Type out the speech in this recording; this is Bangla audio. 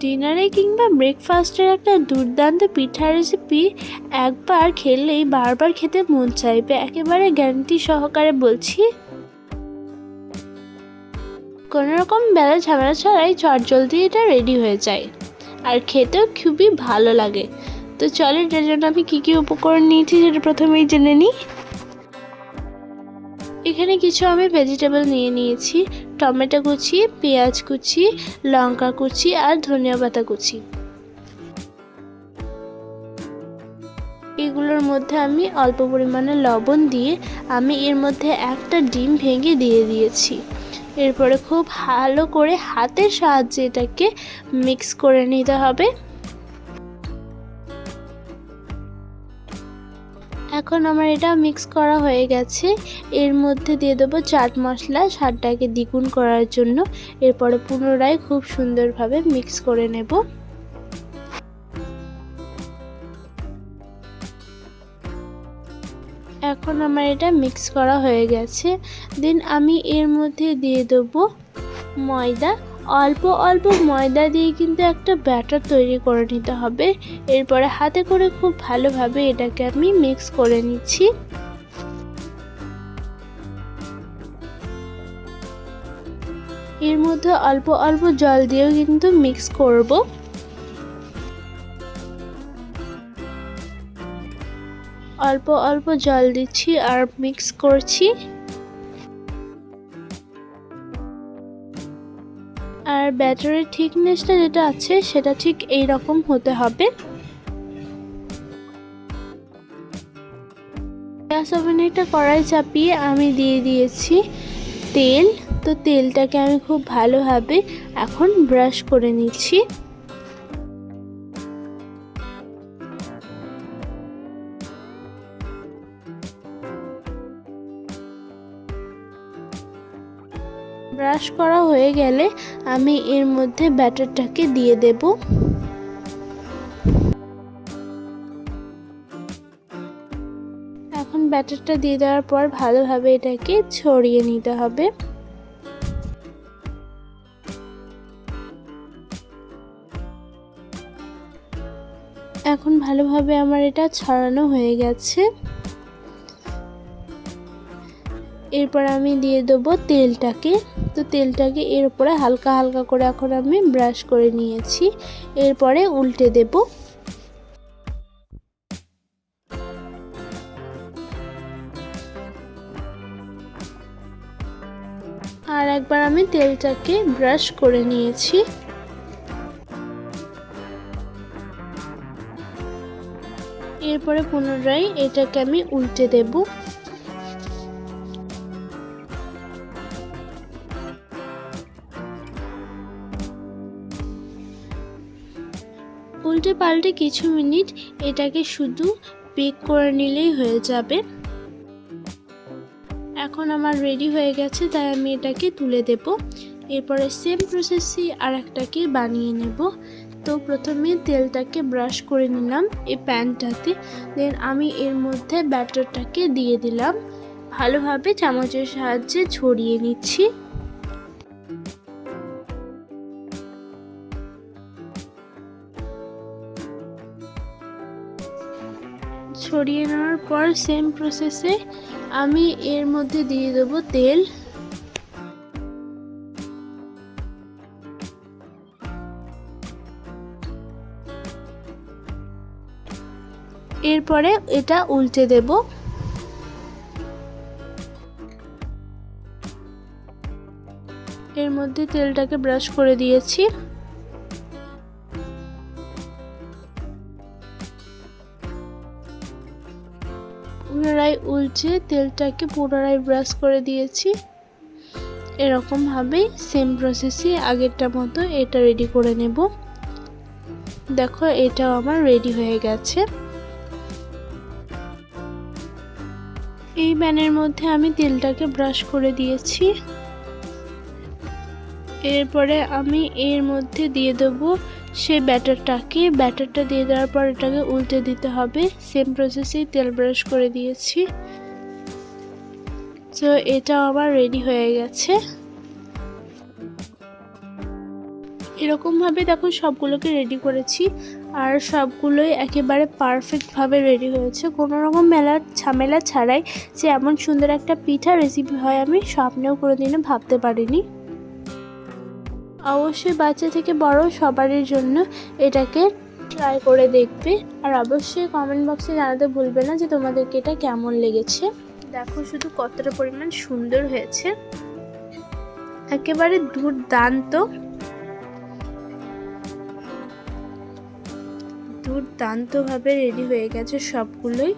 ডিনারে কিংবা ব্রেকফাস্টের একটা দুর্দান্ত পিঠা রেসিপি একবার খেলেই বারবার খেতে মন চাইবে। একেবারে গ্যারান্টি সহকারে বলছি। কোনো রকম বেলা ঝামেলা ছাড়াই চটজলদি এটা রেডি হয়ে যায়। আর খেতেও খুবই ভালো লাগে। তো চলে, এটার জন্য আমি কী কী উপকরণ নিয়েছি সেটা প্রথমেই জেনে নিই। এখানে কিছু আমি ভেজিটেবল নিয়ে নিয়েছি। টমেটো কুচি, পেঁয়াজ কুচি, লঙ্কা কুচি আর ধনিয়া পাতা কুচি। এগুলোর মধ্যে আমি অল্প পরিমাণে লবণ দিয়ে আমি এর মধ্যে একটা ডিম ভেঙে দিয়ে দিয়েছি। এরপরে খুব ভালো করে হাতের সাহায্যে এটাকে মিক্স করে নিতে হবে। এখন আমার এটা মিক্স করা হয়ে গেছে। এর মধ্যে দিয়ে দেবো চাট মশলা, স্বাদটাকে দ্বিগুণ করার জন্য। এরপরে পুনরায় খুব সুন্দরভাবে মিক্স করে নেব। এখন আমার এটা মিক্স করা হয়ে গেছে। দেন আমি এর মধ্যে দিয়ে দেবো ময়দা। অল্প অল্প ময়দা দিয়ে কিন্তু একটা ব্যাটার তৈরি করে নিতে হবে। এরপরে হাতে করে খুব ভালোভাবে এটাকে আমি মিক্স করে নিচ্ছি। এর মধ্যে অল্প অল্প জল দিয়েও কিন্তু মিক্স করব। অল্প অল্প জল দিচ্ছি আর মিক্স করছি। আর ব্যাটারির থিকনেসটা যেটা আছে, সেটা ঠিক এই রকম হতে হবে। গ্যাস ওভেনে একটা কড়াই চাপিয়ে আমি দিয়ে দিয়েছি তেল। তো তেলটাকে আমি খুব ভালোভাবে এখন ব্রাশ করে নিচ্ছি। ব্রাশ করা হয়ে গেলে আমি এর মধ্যে ব্যাটারটাকে দিয়ে দেব। এখন ব্যাটারটা দিয়ে দেওয়ার পর ভালোভাবে এটাকে ছড়িয়ে নিতে হবে। এখন ভালোভাবে আমার এটা ছড়ানো হয়ে গেছে। এরপর আমি দিয়ে দেবো তেলটাকে। তো তেলটাকে এর উপরে হালকা হালকা করে এখন আমি ব্রাশ করে নিয়েছি। এরপরে উল্টে দেব। আর একবার আমি তেলটাকে ব্রাশ করে নিয়েছি। এরপরে পুনরায় এটাকে আমি উল্টে দেবো। উল্টে পাল্টে কিছু মিনিট এটাকে শুধু বেক করে নিলেই হয়ে যাবে। এখন আমার রেডি হয়ে গেছে, তাই আমি এটাকে তুলে দেব। এরপরে সেম প্রসেসই আর একটাকে বানিয়ে নেব। তো প্রথমে তেলটাকে ব্রাশ করে নিলাম এই প্যানটাতে। দেন আমি এর মধ্যে ব্যাটারটাকে দিয়ে দিলাম। ভালোভাবে চামচের সাহায্যে ছড়িয়ে নিচ্ছি। ছড়িয়ে নেওয়ার পর সেম প্রসেসে আমি এর মধ্যে দিয়ে দেবো তেল। এরপরে এটা উল্টে দেব। এর মধ্যে তেলটাকে ব্রাশ করে দিয়েছি। পুনরায় উলচে তেলটাকে পুনরায় ব্রাশ করে দিয়েছি। এরকমভাবেই সেম প্রসেসই আগেরটা মতো এটা রেডি করে নেব। দেখো, এটাও আমার রেডি হয়ে গেছে। এই ব্যানের মধ্যে আমি তেলটাকে ব্রাশ করে দিয়েছি। এরপরে আমি এর মধ্যে দিয়ে দেবো সেই ব্যাটারটাকে। ব্যাটারটা দিয়ে দেওয়ার পর এটাকে উল্টে দিতে হবে। সেম প্রসেসেই তেল ব্রাশ করে দিয়েছি। তো এটা আমার রেডি হয়ে গেছে। এরকমভাবে দেখো সবগুলোকে রেডি করেছি। আর সবগুলোই একেবারে পারফেক্টভাবে রেডি হয়েছে। কোনো রকম মেলা ঝামেলা ছাড়াই যে এমন সুন্দর একটা পিঠা রেসিপি হয় আমি স্বপ্নেও কোনোদিনও ভাবতে পারিনি। অবশ্যই বাচ্চা থেকে বড় সবারই জন্য এটাকে ট্রাই করে দেখবে। আর অবশ্যই কমেন্ট বক্সে জানাতে ভুলবে না যে তোমাদেরকে এটা কেমন লেগেছে। দেখো শুধু কতটা পরিমাণ সুন্দর হয়েছে। একেবারে দুর্দান্ত। দুর্দান্তভাবে রেডি হয়ে গেছে সবগুলোই।